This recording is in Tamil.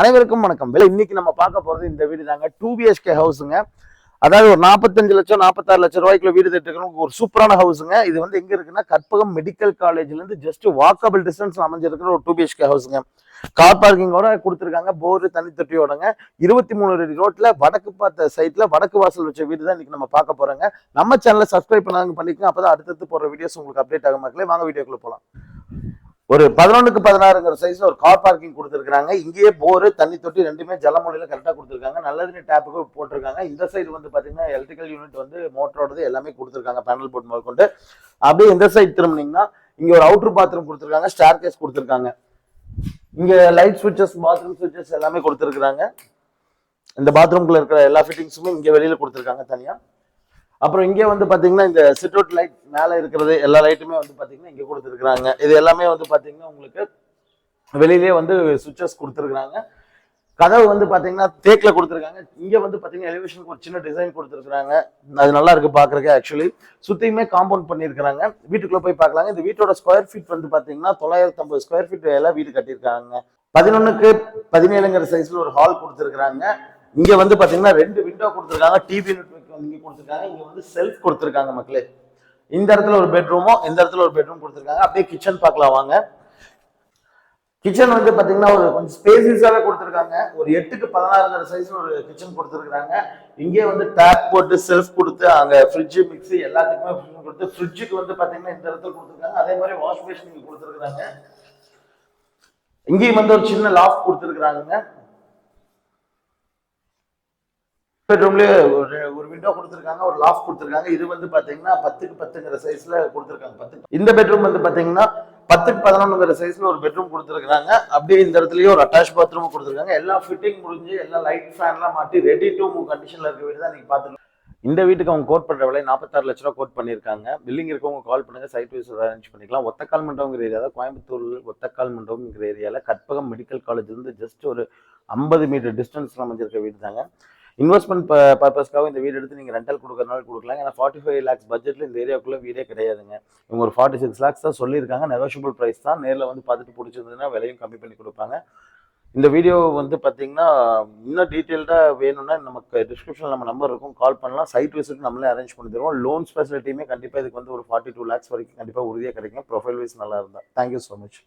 அனைவருக்கும் வணக்கம். விலை இன்னைக்கு நம்ம பார்க்க போறது இந்த வீடு தாங்க. டூ பிஹெச்கே ஹவுஸுங்க அதாவது ஒரு நாற்பத்தஞ்சு லட்சம் நாற்பத்தாறு லட்சம் ரூபாய்க்குள்ள வீடு திட்டுக்கிறவங்க ஒரு சூப்பரான ஹவுஸுங்க இது வந்து எங்க இருக்குன்னா கற்பகம் மெடிக்கல் காலேஜ்ல இருந்து ஜஸ்ட் வாக்கபிள் டிஸ்டன்ஸ் அமைஞ்சிருக்கிற ஒரு டூ பிஹெச்கே ஹவுஸுங்க கார் பார்க்கிங்கோட கொடுத்துருக்காங்க போர் தண்ணி தொட்டியோடங்க. இருபத்தி மூணு அடி ரோட்ல வடக்கு பார்த்த சைட்ல வடக்கு வாசல் வச்ச வீடு தான் இன்னைக்கு நம்ம பார்க்க போறோங்க. நம்ம சேனலை சப்ஸ்கிரைப் பண்ணாங்க பண்ணிக்கோங்க. அப்பதான் அடுத்தடுத்து போற வீடியோஸ் உங்களுக்கு அப்டேட் ஆகும். மக்களே வாங்க வீடியோக்குள்ள போலாம். ஒரு பதினொன்றுக்கு பதினாறுங்கிற சைஸ்ல ஒரு கார் பார்க்கிங் கொடுத்துருக்காங்க இங்கேயே போர் தண்ணி தொட்டி ரெண்டுமே ஜலமொழியில கரெக்டாக கொடுத்துருக்காங்க. நல்லதுன்னு டேப்புக்கு போட்டிருக்காங்க. இந்த சைடு வந்து பார்த்தீங்கன்னா எலக்ட்ரிக்கல் யூனிட் வந்து மோட்டரோடது எல்லாமே கொடுத்துருக்காங்க பேனல் போர்ட் முதல் கொண்டு. அப்படியே இந்த சைடு திரும்பினீங்கன்னா இங்கே ஒரு அவுட்ரு பாத்ரூம் கொடுத்துருக்காங்க ஸ்டார் கேஸ் கொடுத்துருக்காங்க. இங்கே லைட் சுவிட்சஸ் பாத்ரூம் சுவிட்சஸ் எல்லாமே கொடுத்துருக்காங்க இந்த பாத்ரூம்குள்ள இருக்கிற எல்லா ஃபிட்டிங்ஸுமே இங்கே வெளியில் கொடுத்துருக்காங்க தனியாக அப்புறம் இங்கே வந்து பார்த்தீங்கன்னா இந்த சிட் அவுட் லைட் மேலே இருக்கிறது எல்லா லைட்டுமே வந்து பார்த்தீங்கன்னா இங்கே கொடுத்துருக்குறாங்க. இது எல்லாமே வந்து பார்த்தீங்கன்னா உங்களுக்கு வெளியிலே வந்து சுவிட்சஸ் கொடுத்துருக்குறாங்க. கதவு வந்து பார்த்தீங்கன்னா தேக்கில் கொடுத்துருக்காங்க. இங்கே வந்து பார்த்தீங்கன்னா எலிவேஷனுக்கு ஒரு சின்ன டிசைன் கொடுத்துருக்குறாங்க. அது நல்லா இருக்கு பார்க்குறக்கு ஆக்சுவலி சுத்தியுமே காம்பவுண்ட் பண்ணியிருக்கிறாங்க. வீட்டுக்குள்ளே போய் பார்க்கலாங்க. இந்த வீட்டோட ஸ்கொயர் ஃபீட் வந்து பார்த்தீங்கன்னா தொள்ளாயிரத்தி ஐம்பது ஸ்கொயர் ஃபீட் எல்லாம் வீடு கட்டியிருக்காங்க. பதினொன்னுக்கு பதினேழுங்கிற சைஸில் ஒரு ஹால் கொடுத்துருக்குறாங்க. இங்கே வந்து பார்த்தீங்கன்னா ரெண்டு விண்டோ கொடுத்துருக்காங்க. டிவி யூனிட் இங்கே கொடுத்துருக்காங்க. இங்கே வந்து செல்ஃப் கொடுத்துருக்காங்க மக்களே. இந்த இடத்துல ஒரு பெட்ரூமோ இந்த இடத்துல ஒரு பெட்ரூம் கொடுத்துருக்காங்க. அப்படியே கிச்சன் பார்க்கலாம் வாங்க. கிச்சன் வந்து பார்த்தீங்கன்னா ஒரு கொஞ்சம் ஸ்பேசியஸாவே கொடுத்துருக்காங்க. ஒரு எட்டுக்கு பதினாறுங்கிற சைஸில் ஒரு கிச்சன் கொடுத்துருக்காங்க இங்கே வந்து டேப் போட்டு செல்ஃப் கொடுத்து அங்கே ஃப்ரிட்ஜு மிக்ஸி எல்லாத்துக்குமே கொடுத்து ஃப்ரிட்ஜுக்கு வந்து பார்த்தீங்கன்னா இந்த இடத்துல கொடுத்துருக்காங்க. அதே மாதிரி வாஷ் மிஷின் இங்க கொடுத்துருக்காங்க இங்கேயும் வந்து ஒரு சின்ன லாஃப்ட் கொடுத்துருக்குறாங்க பெட்ரூம்லேயே ஒரு ஒரு விண்டோ கொடுத்துருக்காங்க ஒரு லாஃப்ட் கொடுத்துருக்காங்க. இது வந்து பார்த்தீங்கன்னா பத்துக்கு பத்துங்கிற சைஸில் கொடுத்துருக்காங்க பத்து. இந்த பெட்ரூம் வந்து பார்த்தீங்கன்னா பத்துக்கு பதினொன்றுங்கிற சைஸில் ஒரு பெட்ரூம் கொடுத்துருக்காங்க அப்படியே இந்த இடத்துலயே ஒரு அட்டாச் பாத்ரூம் கொடுத்துருக்காங்க. எல்லா ஃபிட்டிங் முடிஞ்சு எல்லா லைட் ஃபேன்லாம் மாட்டி ரெடி டு மூவ் கண்டிஷனில் இருக்க வீடு தான் நீங்கள் பார்த்துக்கலாம் இந்த வீட்டுக்கு அவங்க கோட் பண்ணுற விலை நாற்பத்தாறு லட்ச ரூபா கோட் பண்ணியிருக்காங்க. பில்லிங் இருக்கவங்க கால் பண்ணுங்க சைட் வைஸ் அரேஞ்ச் பண்ணிக்கலாம். ஒத்தக்கால் மண்டபங்கிற ஏரியாவில் கோயம்புத்தூர் ஒத்தக்கால் மண்டபம்ங்கிற ஏரியாவில் கற்பகம் மெடிக்கல் காலேஜ்லேருந்து ஜஸ்ட் ஒரு ஐம்பது மீட்டர் டிஸ்டன்ஸில் அமைஞ்சிருக்க வீடு தாங்க இன்வெஸ்ட்மெண்ட் பர்பஸ்க்காக இந்த வீடு எடுத்து நீங்கள் ரெண்டல் கொடுக்கறனால கொடுக்கலாம். ஏன்னா ஃபார்ட்டி ஃபைவ் லேக்ஸ் பட்ஜெட்டில் இந்த ஏரியாவுக்குள்ள வீடே கிடையாதுங்க. இவங்க ஒரு ஃபார்ட்டி சிக்ஸ் லேக்ஸ் தான் சொல்லியிருக்காங்க. நெகோஷியபிள் ப்ரைஸ் தான். நேரில் வந்து பார்த்துட்டு பிடிச்சிருந்ததுன்னா விலையும் கம்மி பண்ணி கொடுப்பாங்க. இந்த வீடியோ வந்து பார்த்தீங்கன்னா இன்னும் டீட்டெயில்டாக வேணும்னா நமக்கு டிஸ்கிரிப்ஷனில் நம்ம நம்பர் இருக்கும். கால் பண்ணலாம். சைட் விசிட் நம்மளே அரேஞ்ச் பண்ணி தருவோம். லோன்ஸ் ஃபெசிலிட்டியுமே கண்டிப்பாக இதுக்கு வந்து ஒரு ஃபார்ட்டி டூ லேக்ஸ் வரைக்கும் கண்டிப்பாக உறுதியாக கிடைக்கும். ப்ரொஃபைல் வைஸ் நல்லா இருந்தால் தேங்க்யூ ஸோ மச்